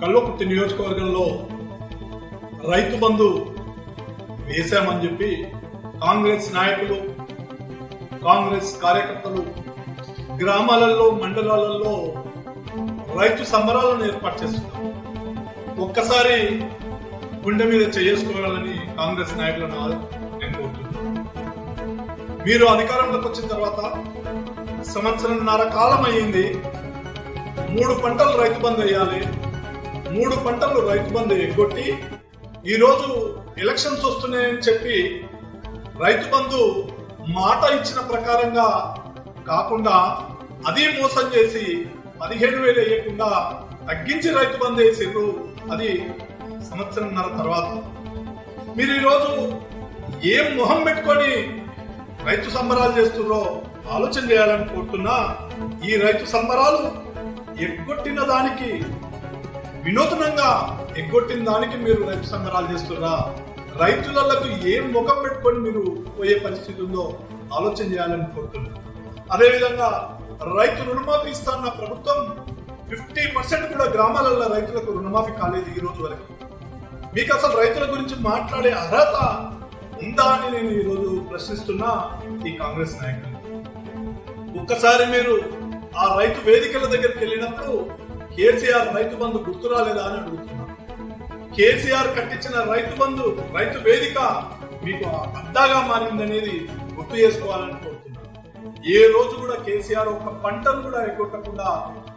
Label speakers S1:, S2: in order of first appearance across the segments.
S1: కల్వకుర్తి నియోజకవర్గంలో రైతు బంధు వేశామని చెప్పి కాంగ్రెస్ నాయకులు కాంగ్రెస్ కార్యకర్తలు గ్రామాలలో మండలాలలో రైతు సంబరాలను ఏర్పాటు చేస్తున్నారు. ఒక్కసారి గుండె మీద చేసుకోవాలని కాంగ్రెస్ నాయకులను నేను కోరుతున్నాను. మీరు అధికారంలోకి వచ్చిన తర్వాత సంవత్సరంన్నర కాలం అయ్యింది. మూడు పంటలు రైతు బంద్ వేయాలి. మూడు పంటలు రైతు బంధు ఎగ్గొట్టి ఈరోజు ఎలక్షన్స్ వస్తున్నాయని చెప్పి రైతు బంధు మాట ఇచ్చిన ప్రకారంగా కాకుండా అది మోసం చేసి పదిహేను వేలు వేయకుండా తగ్గించి రైతు బంధు వేసిండ్రు. అది సంవత్సరంన్నర తర్వాత. మీరు ఈరోజు ఏం మొహం పెట్టుకొని రైతు సంబరాలు చేస్తున్నారో ఆలోచన చేయాలని కోరుతున్నా ఈ రైతు సంబరాలు ఎగ్గొట్టిన దానికి వినూతనంగా ఎగ్గొట్టిన దానికి మీరు రైతు సంబరాలు చేస్తున్నా రైతులకు ఏం ముఖం పెట్టుకొని మీరు పోయే పరిస్థితి ఉందో ఆలోచన చేయాలని కోరుతున్నాను అదేవిధంగా రైతు రుణమాఫీ ఇస్తాన్న ప్రభుత్వం ఫిఫ్టీ పర్సెంట్ కూడా గ్రామాలలో రైతులకు రుణమాఫీ కాలేదు ఈ రోజు వరకు. మీకు అసలు రైతుల గురించి మాట్లాడే అర్హత ఉందా అని నేను ఈరోజు ప్రశ్నిస్తున్నా ఈ కాంగ్రెస్ నాయకులు. ఒక్కసారి మీరు ఆ రైతు వేదికల దగ్గరికి వెళ్ళినప్పుడు కేసీఆర్ రైతు బంధు గుర్తు రాలేదా అని అడుగుతున్నాను కేసీఆర్ కట్టించిన రైతు బంధు రైతు వేదిక మీకు అడ్డాగా మారిందనేది గుర్తు చేసుకోవాలని కోరుతున్నాను. ఏ రోజు కూడా కేసీఆర్ ఒక పంటను కూడా ఎగ్గొట్టకుండా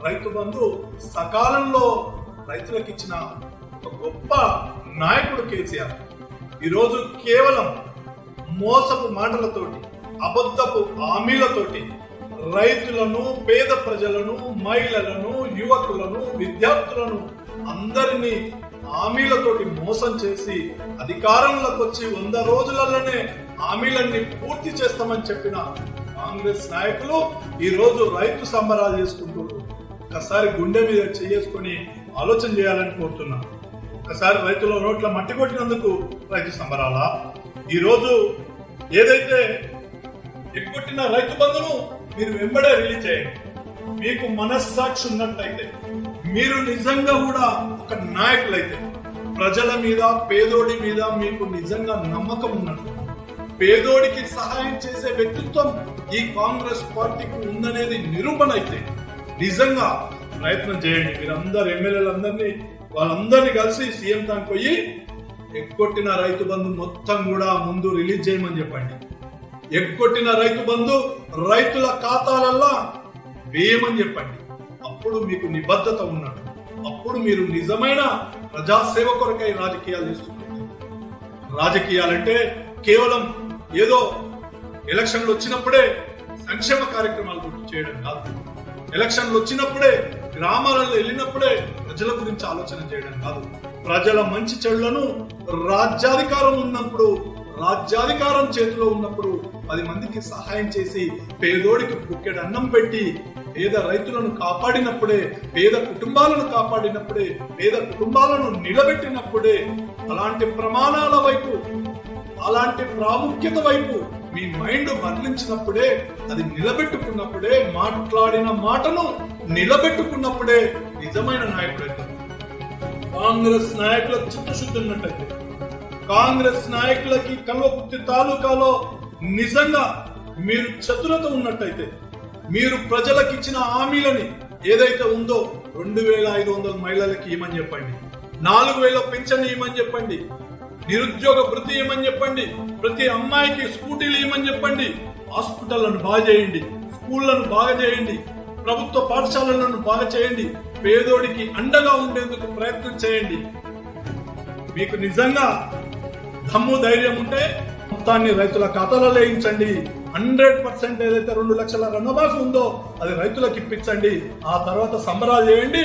S1: రైతు బంధు సకాలంలో రైతులకు ఇచ్చిన ఒక గొప్ప నాయకుడు కేసీఆర్. ఈరోజు కేవలం మోసపు మాటలతోటి అబద్ధపు హామీలతోటి రైతులను పేద ప్రజలను మహిళలను యువకులను విద్యార్థులను అందరినీ హామీలతోటి మోసం చేసి అధికారంలోకి వచ్చి వంద రోజులలోనే హామీలన్నీ పూర్తి చేస్తామని చెప్పిన కాంగ్రెస్ నాయకులు ఈ రోజు రైతు సంబరాలు చేసుకుంటున్నారు. ఒకసారి గుండె మీద చేసుకొని ఆలోచన చేయాలని కోరుతున్నా. ఒకసారి రైతుల నోట్ల మట్టి కొట్టినందుకు రైతు సంబరాలా? ఈ రోజు ఏదైతే ఎగ్గొట్టిన రైతు బంధును మీరు వెంబడే రిలీజ్ చేయండి. మీకు మనస్సాక్షి ఉన్నట్టయితే మీరు నిజంగా కూడా ఒక నాయకులైతే ప్రజల మీద పేదోడి మీద మీకు నిజంగా నమ్మకం ఉన్నట్టు పేదోడికి సహాయం చేసే వ్యక్తిత్వం ఈ కాంగ్రెస్ పార్టీకి ఉందనేది నిరూపణ అయితే నిజంగా ప్రయత్నం చేయండి. మీరందరు ఎమ్మెల్యేలందరినీ వాళ్ళందరినీ కలిసి సీఎం దానికి పోయి ఎగ్గొట్టిన రైతు బంధు మొత్తం కూడా ముందు రిలీజ్ చేయమని చెప్పండి. ఎక్కొట్టిన రైతు బంధు రైతుల ఖాతాలల్లో వేయమని చెప్పండి. అప్పుడు మీకు నిబద్ధత ఉన్నాడు అప్పుడు మీరు నిజమైన ప్రజాసేవ కొరకై రాజకీయాలు చేస్తున్నారు. రాజకీయాలంటే కేవలం ఏదో ఎలక్షన్లు వచ్చినప్పుడే సంక్షేమ కార్యక్రమాలు గుర్తు చేయడం కాదు. ఎలక్షన్లు వచ్చినప్పుడే గ్రామాలలో వెళ్ళినప్పుడే ప్రజల గురించి ఆలోచన చేయడం కాదు. ప్రజల మంచి చెడులను రాజ్యాధికారం ఉన్నప్పుడు రాజ్యాధికారం చేతిలో ఉన్నప్పుడు పది మందికి సహాయం చేసి పేదోడికి బుక్కెడు అన్నం పెట్టి పేద రైతులను కాపాడినప్పుడే పేద కుటుంబాలను కాపాడినప్పుడే పేద కుటుంబాలను నిలబెట్టినప్పుడే అలాంటి ప్రమాణాల వైపు అలాంటి ప్రాముఖ్యత వైపు మీ మైండ్ మరలించినప్పుడే అది నిలబెట్టుకున్నప్పుడే మాట్లాడిన మాటను నిలబెట్టుకున్నప్పుడే నిజమైన నాయకుడు కాంగ్రెస్ నాయకుల చిత్తశుద్ధి ఉన్నట్టయితే కాంగ్రెస్ నాయకులకి కల్వకుర్తి తాలూకాలో నిజంగా మీరు చతురత ఉన్నట్టయితే మీరు ప్రజలకు ఇచ్చిన హామీలని ఏదైతే ఉందో రెండు వేల ఐదు వందల మహిళలకి ఇవ్వమని చెప్పండి. నాలుగు వేల పింఛన్ ఇవ్వమని చెప్పండి. నిరుద్యోగ భృతి ఇవ్వమని చెప్పండి. ప్రతి అమ్మాయికి స్కూటీలు ఇవ్వమని చెప్పండి. హాస్పిటళ్ళను బాగా చేయండి. స్కూళ్ళను బాగా చేయండి. ప్రభుత్వ పాఠశాలలను బాగా చేయండి. పేదోడికి అండగా ఉండేందుకు ప్రయత్నం చేయండి. మీకు నిజంగా దమ్ము ధైర్యం ఉంటే మొత్తాన్ని రైతుల ఖాతాలో లేయించండి. హండ్రెడ్ పర్సెంట్ ఏదైతే రెండు లక్షల రుణమాఫీ ఉందో అది రైతులకు ఇప్పించండి. ఆ తర్వాత సంబరాలు చేయండి.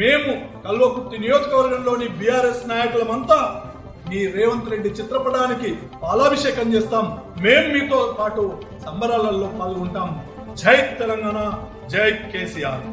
S1: మేము కల్వకుర్తి నియోజకవర్గంలోని బీఆర్ఎస్ నాయకులమంతా మీ రేవంత్ రెడ్డి చిత్రపటానికి పాలాభిషేకం చేస్తాం. మేము మీతో పాటు సంబరాలలో పాల్గొంటాం. జై తెలంగాణ జై కేసీఆర్.